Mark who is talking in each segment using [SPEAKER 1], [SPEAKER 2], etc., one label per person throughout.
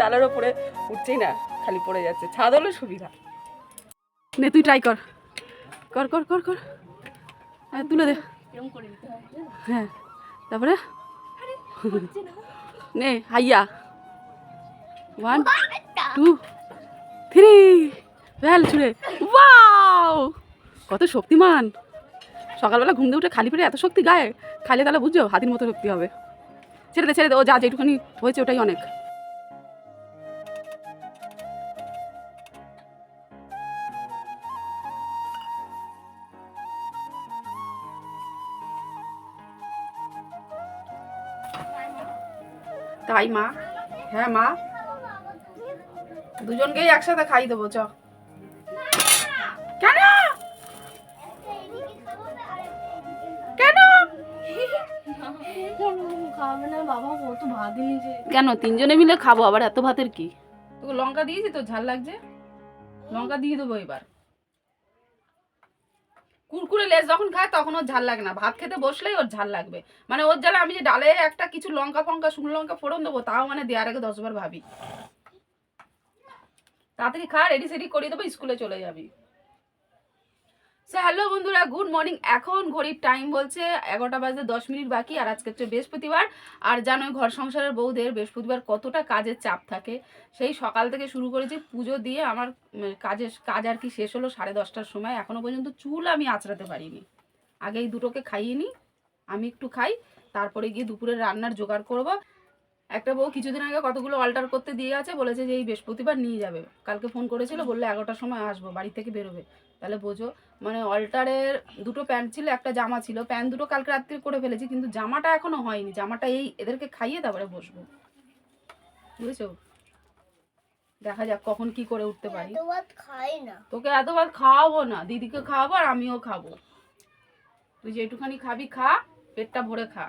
[SPEAKER 1] চালের ওপরে উঠছেই না খালি পড়ে যাচ্ছে। ছাদ হলে সুবিধা। নে তুই ট্রাই কর। কর কর কর কর। হ্যাঁ তুলে দে। হ্যাঁ তারপরে? নে। হাইয়া। ওয়ান টু থ্রি ভ্যাল ছুড়ে। ওয়াও কত শক্তিমান। সকালবেলা ঘুম দিয়ে উঠে খালি পেটে এত শক্তি গায়ে খাইলে তাহলে বুঝছ হাতির মতো শক্তি হবে। ছেড়ে দে ছেড়ে দে। ও যা যেটুখানি হয়েছে ওটাই অনেক। তাই মা? হ্যাঁ মা। দুজনকেই একসাথে খাই দেবো, চ।
[SPEAKER 2] বাবা কত ভাত নিয়েছে
[SPEAKER 1] কেন? তিনজনে মিলে খাব আবার এত ভাতের কি? তোকে লঙ্কা দিয়েছি তো ঝাল লাগছে? লঙ্কা দিয়ে দেবো এবার। কুরকুরে লেস যখন খায় তখন ওর ঝাল লাগে না। ভাত খেতে বসলেই ওর ঝাল লাগবে। মানে ওর জ্বালা আমি যে ডালে একটা কিছু লঙ্কা ফঙ্কা শুকনো লঙ্কা ফোড়ন দেবো তাও মানে দেওয়ার আগে দশবার ভাবি। তাড়াতাড়ি খা রেডি সেডি করিয়ে দেবো স্কুলে চলে যাবি। সো হ্যালো বন্ধুরা গুড মর্নিং এখন ঘড়ির টাইম বলছে এগারোটা বাজতে দশ মিনিট বাকি, আর আজকে হচ্ছে বৃহস্পতিবার। আর জানোই ঘর সংসারের বউদের বৃহস্পতিবার কতটা কাজের চাপ থাকে। সেই সকাল থেকে শুরু করেছি পুজো দিয়ে আমার কাজের, কাজ আর কি শেষ হলো সাড়ে দশটার সময়। এখনও পর্যন্ত চুল আমি আঁচড়াতে পারিনি। আগে এই দুটোকে খাইয়ে নিই, আমি একটু খাই, তারপরে গিয়ে দুপুরের রান্নার জোগাড় করব। একটা বউ কিছুদিন আগে কতগুলো অল্টার করতে দিয়ে গেছে বলেছে যে এই বৃহস্পতিবার নিয়ে যাবে। কালকে ফোন করেছিল বললে এগারোটার সময় আসব বাড়ি থেকে বেরোবে। তাহলে বোঝো মানে অল্টারের দুটো প্যান্ট ছিল একটা জামা ছিল। প্যান্ট দুটো কালকে রাত্রে করে ফেলেছি কিন্তু জামাটা এখনও হয়নি। জামাটা এই এদেরকে খাইয়ে তারপরে বসবো। বুঝেছ? দেখা যাক কখন কি করে উঠতে পারি।
[SPEAKER 2] এত ভাত খাই না।
[SPEAKER 1] তোকে এতবার খাওয়াবো না দিদিকে খাওয়াবো আর আমিও খাব। তুই যেটুখানি খাবি খা পেটটা ভরে খা।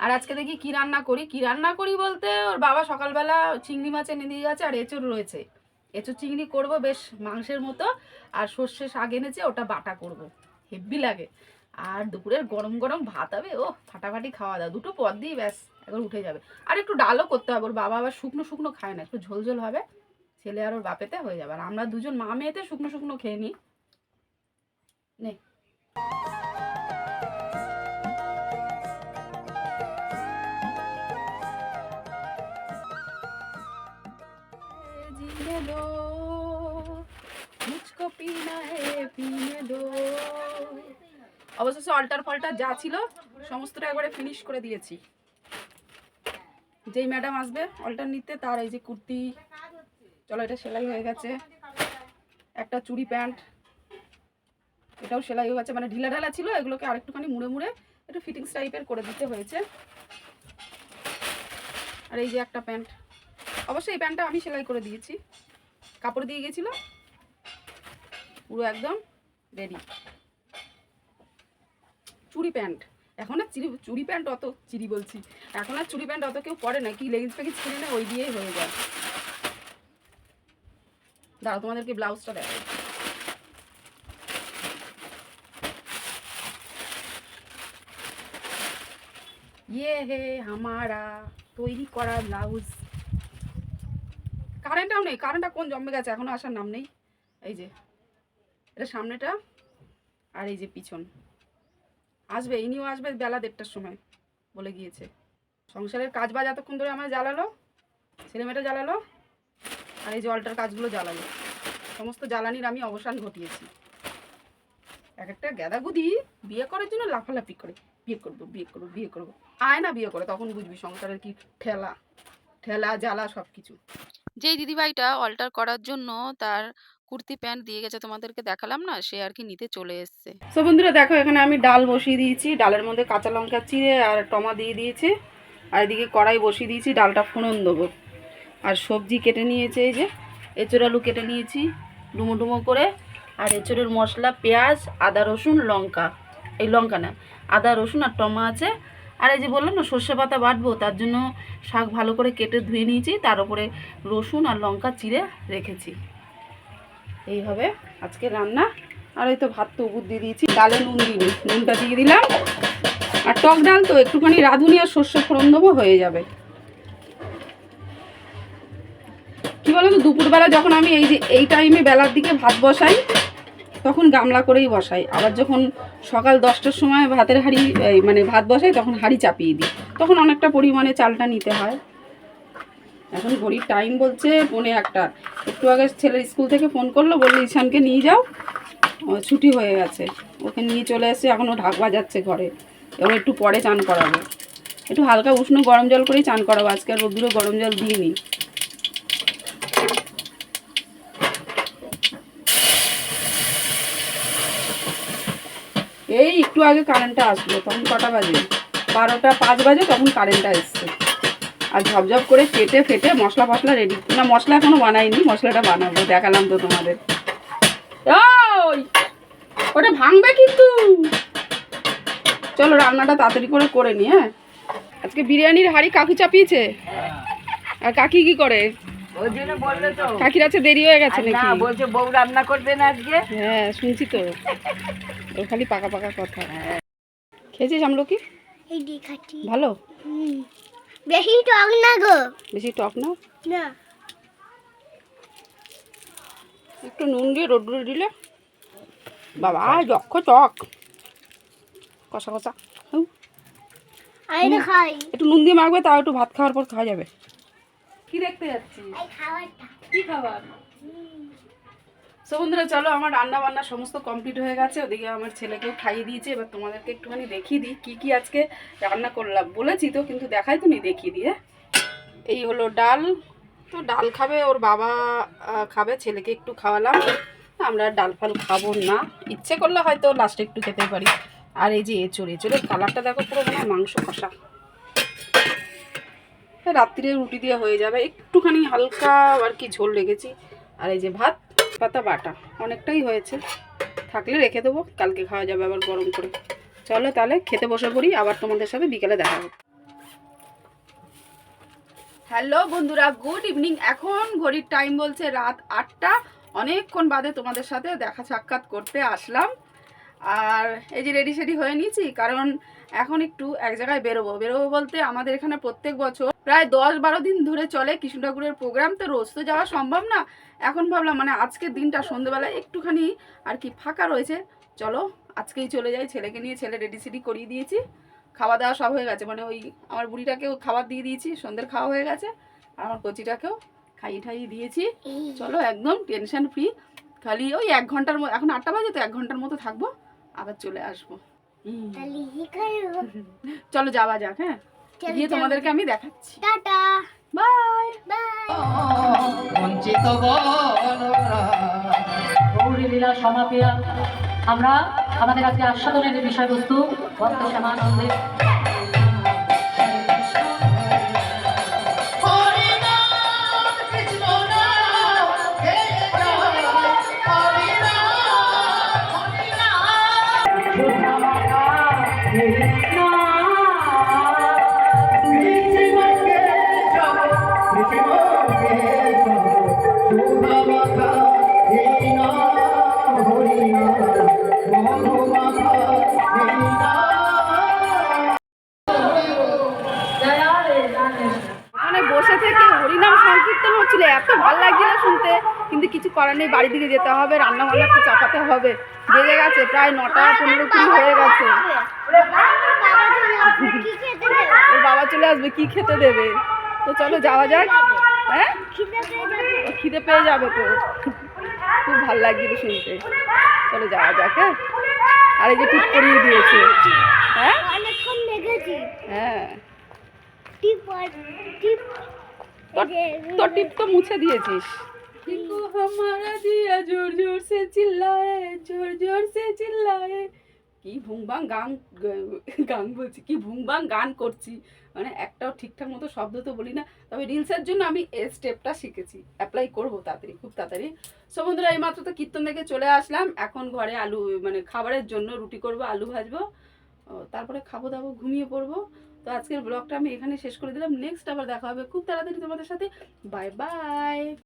[SPEAKER 1] আর আজকে দেখি কি রান্না করি? কি রান্না করি বলতে ওর বাবা সকালবেলা চিংড়ি মাছ এনে দিয়ে গেছে আর এঁচড় রয়েছে। এঁচড় চিংড়ি করব, বেশ মাংসের মতো। আর সর্ষে শাক এনেছে, ওটা বাটা করব। হেব্বি লাগে। আর দুপুরের গরম গরম ভাত হবে ও ফাটাফাটি খাওয়া দাওয়া। দুটো পদ দিয়ে ব্যাস, একবার উঠে যাবে। আর একটু ডালও করতে হবে, ওর বাবা আবার শুকনো শুকনো খায় না, একটু ঝোল ঝোল হবে। ছেলে আর ওর বাপেতে হয়ে যাবে। আর আমরা দুজন মা মেয়েতে শুকনো শুকনো খেয়ে নিই। নে। जीने दो मुझको पीना है पीने दो অবশেষে অল্টার ফল্টার যা ছিল সমস্তটা একবারে ফিনিশ করে দিয়েছি যেই ম্যাডাম আসবে অল্টার নিতে তার এই যে কুর্তি চলো এটা সেলাই হয়ে গেছে একটা চুড়ি প্যান্ট এটাও সেলাই হয়ে গেছে মানে ঢিলা ঢালা ছিল এগুলোকে আরেকটুখানি মুড়ে মুড়ে একটু ফিটিংস টাইপের করে দিতে হয়েছে আর এই যে একটা প্যান্ট অবশ্যই এই প্যান্টটা আমি সেলাই করে দিয়েছি। কাপড় দিয়ে গেছিল। পুরো একদম রেডি চুড়ি প্যান্ট। এখন আর চিড়ি চুড়ি প্যান্ট অত চিড়ি বলছি। এখন আর চুড়ি প্যান্ট অত কেউ পরে না, কি লেগিংস ফেগিংস কিনে নেয় ওই দিয়েই হয়ে যায়। দাঁড়াও, তোমাদেরকে ব্লাউজটা দেখাই। ইয়ে হে, হামারা, তৈরি করা ব্লাউজ কারেন্টটাও নেই। কারেন্টটা কোন জমে গেছে? এখনও আসার নাম নেই। এই যে, এটা সামনেটা আর এই যে পিছন। আসবে, ইনিও আসবে বেলা দেড়টার সময় বলে গিয়েছে। সংসারের কাজ বাজ এতক্ষণ ধরে আমার জ্বালালো, ছেলেমেয়েটা জ্বালালো, আর এই যে অল্টার কাজগুলো জ্বালালো। সমস্ত জ্বালানির আমি অবসান ঘটিয়েছি। এক একটা গ্যাদাগুদি বিয়ে করার জন্য লাফালাফি করে। বিয়ে করব বিয়ে করব বিয়ে করব। আয় না বিয়ে করে, তখন বুঝবি সংসারের কি ঠেলা। ঠেলা জ্বালা সব কিছু যেই দিদিভাইটা অল্টার করার জন্য তার কুর্তি প্যান্ট দিয়ে গেছে তোমাদেরকে দেখালাম না সে আর কি নিতে চলে এসছে। সো বন্ধুরা দেখো এখানে আমি ডাল বসিয়ে দিয়েছি। ডালের মধ্যে কাঁচা লঙ্কা চিড়ে আর টমা দিয়ে দিয়েছি। আর এদিকে কড়াই বসিয়ে দিয়েছি ডালটা ফোড়ন দেবো। আর সবজি কেটে নিয়েছে এই যে এঁচড় আলু কেটে নিয়েছি ডুমো ডুমো করে। আর এঁচড়ের মশলা পেঁয়াজ আদা রসুন লঙ্কা। এই লঙ্কা না আদা রসুন আর টমা আছে। আর এই যে বললাম না, সর্ষে পাতা বাটবো, তার জন্য শাক ভালো করে কেটে ধুয়ে নিয়েছি, তার উপরে রসুন আর লঙ্কা চিড়ে রেখেছি। এইভাবে আজকে রান্না। আর ওই তো ভাত তো দিয়ে দিয়েছি, ডালে নুন দিইনি নুনটা দিয়ে দিলাম। আর টক ডাল তো একটুখানি রাঁধুনি আর সর্ষে ফোড়ন দেবো, হয়ে যাবে। বলো তো দুপুরবেলা যখন আমি এই যে, এই টাইমে বেলার দিকে ভাত বসাই তখন গামলা করেই বসাই। আবার যখন সকাল দশটার সময় ভাতের হাঁড়ি মানে ভাত বসাই, তখন হাঁড়ি চাপিয়ে দিই। তখন অনেকটা পরিমাণে চালটা নিতে হয়। এখন ঘড়ির টাইম বলছে পৌনে একটা। একটু আগে ছেলের স্কুল থেকে ফোন করল, বলল, ঈশানকে নিয়ে যাও। ছুটি হয়ে গেছে। ওকে নিয়ে চলে এসে এখনও ঢাক বাজাচ্ছে ঘরে। এবং একটু পরে চান করাবো। একটু হালকা উষ্ণ গরম জল করেই চান করাবো। আজকে আর রোদ্দুরে গরম জল দিইনি। এই একটু আগে কারেন্টটা আসলো তখন কটা বাজে? বারোটা পাঁচ বাজে তখন কারেন্টটা এসছে। আর ঝপঝপ করে কেটে ফেটে মশলা ফসলা রেডি না মশলা এখনও বানাইনি মশলাটা বানাবো দেখালাম তো তোমাদের। ওই ওটা ভাঙবে কিন্তু। চলো রান্নাটা তাড়াতাড়ি করে করে নি হ্যাঁ? আজকে বিরিয়ানির হাড়ি কাকু চাপিয়েছে। আর কাকি কি করে? কাকির আছে দেরি হয়ে গেছে
[SPEAKER 3] না
[SPEAKER 1] নাকি?
[SPEAKER 3] বলছে বউ রান্না করবে না আজকে।
[SPEAKER 1] হ্যাঁ শুনছি তো। ওর খালি পাকা পাকা কথা। খেয়েছিস আমলো কি
[SPEAKER 2] এই দিয়ে খাচ্ছি।
[SPEAKER 1] ভালো?
[SPEAKER 2] বেশি টক না গো।
[SPEAKER 1] বেশি টক না?
[SPEAKER 2] না।
[SPEAKER 1] একটু নুন দিয়ে রোদ্দুরে দিলে। বাবা যক্ষ টক কষা কষা। একটু নুন দিয়ে মাখবে তাও একটু ভাত খাওয়ার পর খাওয়া যাবে। কি দেখতে যাচ্ছি কি খাবার? সো বন্ধুরা চলো আমার রান্না বান্না সমস্ত কমপ্লিট হয়ে গেছে। ওদিকে আমার ছেলেকেও খাইয়ে দিয়েছে। এবার তোমাদেরকে একটুখানি দেখিয়ে দিই কী কী আজকে রান্না করলাম। বলেছি তো কিন্তু দেখাই তো নি দেখিয়ে দিয়ে এই হলো ডাল। তো ডাল খাবে ওর বাবা খাবে ছেলেকে একটু খাওয়ালাম। আমরা ডাল ফাল খাব না। ইচ্ছে করলে হয়তো লাস্টে একটু খেতে পারি। আর এই যে এ এঁচড় এঁচড়ের কালারটা দেখো পুরো মনে হয় মাংস কষা। রাত্রিরে রুটি দিয়ে হয়ে যাবে। একটুখানি হালকা আর কি ঝোল রেখেছি। আর এই যে ভাত, পাতা, বাটা, অনেকটাই হয়েছে। থাকলে রেখে দেবো, কালকে খাওয়া যাবে আবার গরম করে। চলো তাহলে খেতে বসে পড়ি, আবার তোমাদের সাথে বিকেলে দেখা হবে। হ্যালো বন্ধুরা, গুড ইভিনিং। এখন ঘড়ির টাইম বলছে রাত আটটা। অনেকক্ষণ বাদে তোমাদের সাথে দেখা সাক্ষাৎ করতে আসলাম। আর এই যে রেডি সেডি হয়ে নিয়েছি, কারণ এখন একটু এক জায়গায় বেরোবো। বেরোবো বলতে আমাদের এখানে প্রত্যেক বছর প্রায় দশ বারো দিন ধরে চলে কৃষ্ণ ঠাকুরের প্রোগ্রাম তো রোজ তো যাওয়া সম্ভব না। এখন ভাবলাম মানে আজকের দিনটা সন্ধ্যেবেলা একটুখানি আর কি ফাঁকা রয়েছে চলো আজকেই চলে যাই ছেলেকে নিয়ে ছেলে রেডি সেডি করিয়ে দিয়েছি খাওয়া দাওয়া সব হয়ে গেছে মানে ওই আমার বুড়িটাকেও খাবার দিয়ে দিয়েছি সন্ধ্যের খাওয়া হয়ে গেছে আর আমার কচিটাকেও খাইয়ে ঠাইয়ে দিয়েছি চলো একদম টেনশন ফ্রি খালি ওই এক ঘণ্টার মতো এখন আটটা বাজে তো এক ঘণ্টার মতো থাকব আবার চলে আসব। চলো যাওয়া যাক হ্যাঁ। গিয়ে তোমাদেরকে আমি দেখাচ্ছি।
[SPEAKER 2] টাটা
[SPEAKER 1] বাই
[SPEAKER 2] বাই
[SPEAKER 4] বঞ্চিত
[SPEAKER 5] গৌরী লীলা সমাপিয়া আমরা আমাদের আজকে আস্বাদনের বিষয়বস্তু ভক্ত শ্যামানন্দের।
[SPEAKER 4] হরিনাম।
[SPEAKER 1] থেকে হরিনাম সংকীর্তন হচ্ছিল এত ভালো লাগছিল শুনতে। কিন্তু কিছু করার নেই বাড়ি দিকে যেতে হবে রান্না বান্না চাপাতে হবে। বেজে গেছে প্রায় নটা পনেরো কুড়ি হয়ে গেছে। ওর বাবা চলে আসবে কি খেতে দেবে? তো চলো যাওয়া যাক। হ্যাঁ?
[SPEAKER 2] খিদে পেয়ে যাবে
[SPEAKER 1] ও খিদে পেয়ে যাবে তো। খুব ভালো লাগছিল শুনতে। চলো যাওয়া যাক হ্যাঁ? আর এই যে ঠিক করিয়ে দিয়েছে। হ্যাঁ? হ্যাঁ।
[SPEAKER 2] টিপ টিপ।
[SPEAKER 1] তোর তোর টিপ তো মুছে দিয়েছিস देखो हमारा दिया जोर जोर से चिल्लाए जोर जोर से चिल्लाए কি ভুংবাং গান গান বলছি কি ভুংবাং গান করছি মানে একটাও ঠিকঠাক মতো শব্দ তো বলি না তবে রিলসের জন্য আমি এই স্টেপটা শিখেছি অ্যাপ্লাই করবো তাড়াতাড়ি খুব তাড়াতাড়ি সো বন্ধুরা এইমাত্র তো কীর্তন থেকে চলে আসলাম এখন ঘরে আলু মানে খাবারের জন্য রুটি করব আলু ভাজবো ও, তারপরে খাবো দাবো ঘুমিয়ে পড়বো তো আজকের ব্লগটা আমি এখানে শেষ করে দিলাম। নেক্সট আবার দেখা হবে। খুব তাড়াতাড়ি তোমাদের সাথে। Bye bye